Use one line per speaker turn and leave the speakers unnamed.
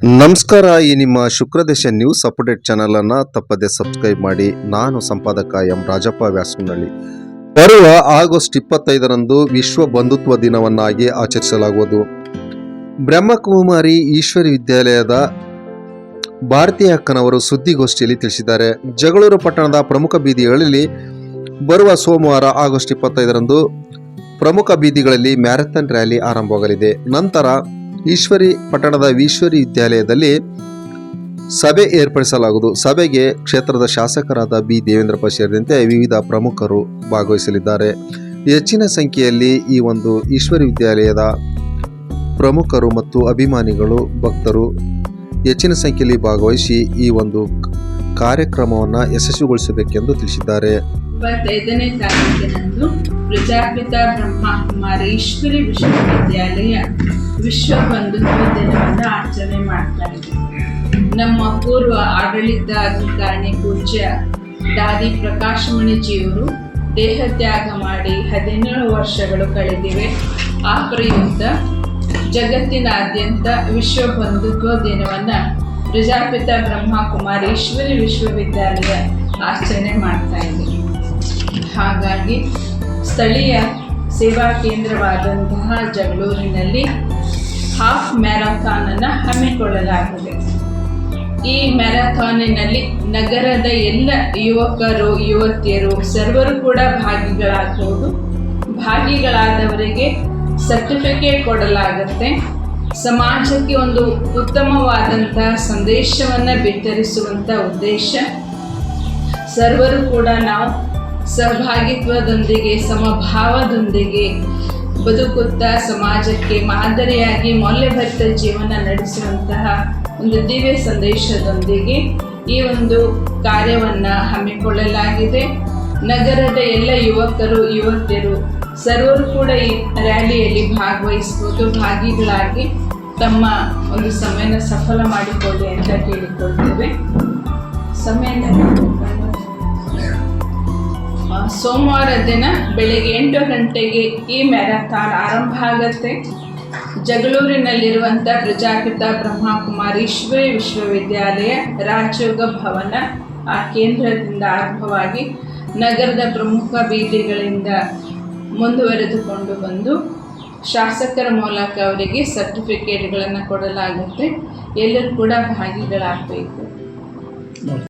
ನಮಸ್ಕಾರ, ಈ ನಿಮ್ಮ ಶುಕ್ರದೇಶ ನ್ಯೂಸ್ ಅಪ್ಡೇಟ್ ಚಾನೆಲ್ ಅನ್ನ ತಪ್ಪದೆ ಸಬ್ಸ್ಕ್ರೈಬ್ ಮಾಡಿ. ನಾನು ಸಂಪಾದಕ ಎಂ ರಾಜಪ್ಪ ವ್ಯಾಸನಹಳ್ಳಿ. ಬರುವ ಆಗಸ್ಟ್ ಇಪ್ಪತ್ತೈದರಂದು ವಿಶ್ವ ಬಂಧುತ್ವ ದಿನವನ್ನಾಗಿ ಆಚರಿಸಲಾಗುವುದು. ಬ್ರಹ್ಮಕುಮಾರಿ ಈಶ್ವರಿ ವಿದ್ಯಾಲಯದ ಭಾರತೀಯ ಅಕ್ಕನವರು ಸುದ್ದಿಗೋಷ್ಠಿಯಲ್ಲಿ ತಿಳಿಸಿದ್ದಾರೆ. ಜಗಳೂರು ಪಟ್ಟಣದ ಪ್ರಮುಖ ಬೀದಿಗಳಲ್ಲಿ ಬರುವ ಸೋಮವಾರ ಆಗಸ್ಟ್ ಇಪ್ಪತ್ತೈದರಂದು ಪ್ರಮುಖ ಬೀದಿಗಳಲ್ಲಿ ಮ್ಯಾರಥಾನ್ ರ್ಯಾಲಿ ಆರಂಭವಾಗಲಿದೆ. ನಂತರ ಈಶ್ವರಿ ಪಟ್ಟಣದ ಈಶ್ವರಿ ವಿದ್ಯಾಲಯದಲ್ಲಿ ಸಭೆ ಏರ್ಪಡಿಸಲಾಗುವುದು. ಸಭೆಗೆ ಕ್ಷೇತ್ರದ ಶಾಸಕರಾದ ಬಿ. ದೇವೇಂದ್ರಪ್ಪ ಸೇರಿದಂತೆ ವಿವಿಧ ಪ್ರಮುಖರು ಭಾಗವಹಿಸಲಿದ್ದಾರೆ. ಹೆಚ್ಚಿನ ಸಂಖ್ಯೆಯಲ್ಲಿ ಈ ಒಂದು ಈಶ್ವರಿ ವಿದ್ಯಾಲಯದ ಪ್ರಮುಖರು ಮತ್ತು ಅಭಿಮಾನಿಗಳು, ಭಕ್ತರು ಹೆಚ್ಚಿನ ಸಂಖ್ಯೆಯಲ್ಲಿ ಭಾಗವಹಿಸಿ ಈ ಒಂದು ಕಾರ್ಯಕ್ರಮವನ್ನು ಯಶಸ್ವಿಗೊಳಿಸಬೇಕೆಂದು ತಿಳಿಸಿದ್ದಾರೆ.
ಇಪ್ಪತ್ತೈದನೇ ತಾರೀಕಿನಂದು ಪ್ರಜಾಪಿತ ಬ್ರಹ್ಮಕುಮಾರೇಶ್ವರಿ ವಿಶ್ವವಿದ್ಯಾಲಯ ವಿಶ್ವ ಬಂಧುತ್ವ ದಿನವನ್ನು ಆಚರಣೆ ಮಾಡ್ತಾ ಇದ್ದೀವಿ ನಮ್ಮ ಪೂರ್ವ ಆಡಳಿತ ಅಧಿಕಾರಿ ಪೂಜ್ಯ ದಾದಿ ಪ್ರಕಾಶ್ ಮಣಿಜಿಯವರು ದೇಹ ತ್ಯಾಗ ಮಾಡಿ ಹದಿನೇಳು ವರ್ಷಗಳು ಕಳೆದಿವೆ. ಆ ಪ್ರಯುಕ್ತ ಜಗತ್ತಿನಾದ್ಯಂತ ವಿಶ್ವ ಬಂಧುತ್ವ ದಿನವನ್ನು ಪ್ರಜಾಪಿತ ಬ್ರಹ್ಮಕುಮಾರೇಶ್ವರಿ ವಿಶ್ವವಿದ್ಯಾಲಯ ಆಚರಣೆ ಮಾಡ್ತಾ ಇದೆ. ಹಾಗಾಗಿ ಸ್ಥಳೀಯ ಸೇವಾ ಕೇಂದ್ರವಾದಂತಹ ಜಗಳೂರಿನಲ್ಲಿ ಹಾಫ್ ಮ್ಯಾರಥಾನನ್ನು ಹಮ್ಮಿಕೊಳ್ಳಲಾಗಿದೆ. ಈ ಮ್ಯಾರಥಾನಿನಲ್ಲಿ ನಗರದ ಎಲ್ಲ ಯುವಕರು, ಯುವತಿಯರು, ಸರ್ವರು ಕೂಡ ಭಾಗಿಗಳಾಗಬಹುದು ಭಾಗಿಗಳಾದವರಿಗೆ ಸರ್ಟಿಫಿಕೇಟ್ ಕೊಡಲಾಗುತ್ತೆ. ಸಮಾಜಕ್ಕೆ ಒಂದು ಉತ್ತಮವಾದಂತಹ ಸಂದೇಶವನ್ನು ಬಿತ್ತರಿಸುವಂಥ ಉದ್ದೇಶ. ಸರ್ವರು ಕೂಡ ನಾವು ಸಹಭಾಗಿತ್ವದೊಂದಿಗೆ ಸಮಭಾವದೊಂದಿಗೆ ಬದುಕುತ್ತಾ ಸಮಾಜಕ್ಕೆ ಮಾದರಿಯಾಗಿ ಮೌಲ್ಯಭರಿತ ಜೀವನ ನಡೆಸುವಂತಹ ಒಂದು ದಿವ್ಯ ಸಂದೇಶದೊಂದಿಗೆ ಈ ಒಂದು ಕಾರ್ಯವನ್ನು ಹಮ್ಮಿಕೊಳ್ಳಲಾಗಿದೆ. ನಗರದ ಎಲ್ಲ ಯುವಕರು, ಯುವತಿಯರು ಸರ್ವರು ಕೂಡ ಈ ರ್ಯಾಲಿಯಲ್ಲಿ ಭಾಗವಹಿಸ್ಬೋದು ಭಾಗಿಗಳಾಗಿ ತಮ್ಮ ಒಂದು ಸಮಯನ ಸಫಲ ಮಾಡಿಕೊಳ್ಳಿ ಅಂತ ಕೇಳಿಕೊಳ್ತೇವೆ. ಸಮಯನ ಸೋಮವಾರ ದಿನ ಬೆಳಗ್ಗೆ ಎಂಟು ಗಂಟೆಗೆ ಈ ಮ್ಯಾರಥಾನ್ ಆರಂಭ ಆಗುತ್ತೆ. ಜಗಳೂರಿನಲ್ಲಿರುವಂಥ ಪ್ರಜಾಪಿತ ಬ್ರಹ್ಮಕುಮಾರೀಶ್ವರಿ ವಿಶ್ವವಿದ್ಯಾಲಯ ರಾಜಯೋಗ ಭವನ, ಆ ಕೇಂದ್ರದಿಂದ ಆರಂಭವಾಗಿ ನಗರದ ಪ್ರಮುಖ ಬೀದಿಗಳಿಂದ ಮುಂದುವರೆದುಕೊಂಡು ಬಂದು ಶಾಸಕರ ಮೂಲಕ ಅವರಿಗೆ ಸರ್ಟಿಫಿಕೇಟ್ಗಳನ್ನು ಕೊಡಲಾಗುತ್ತೆ. ಎಲ್ಲರೂ ಕೂಡ ಭಾಗಿಗಳಾಗಬೇಕು.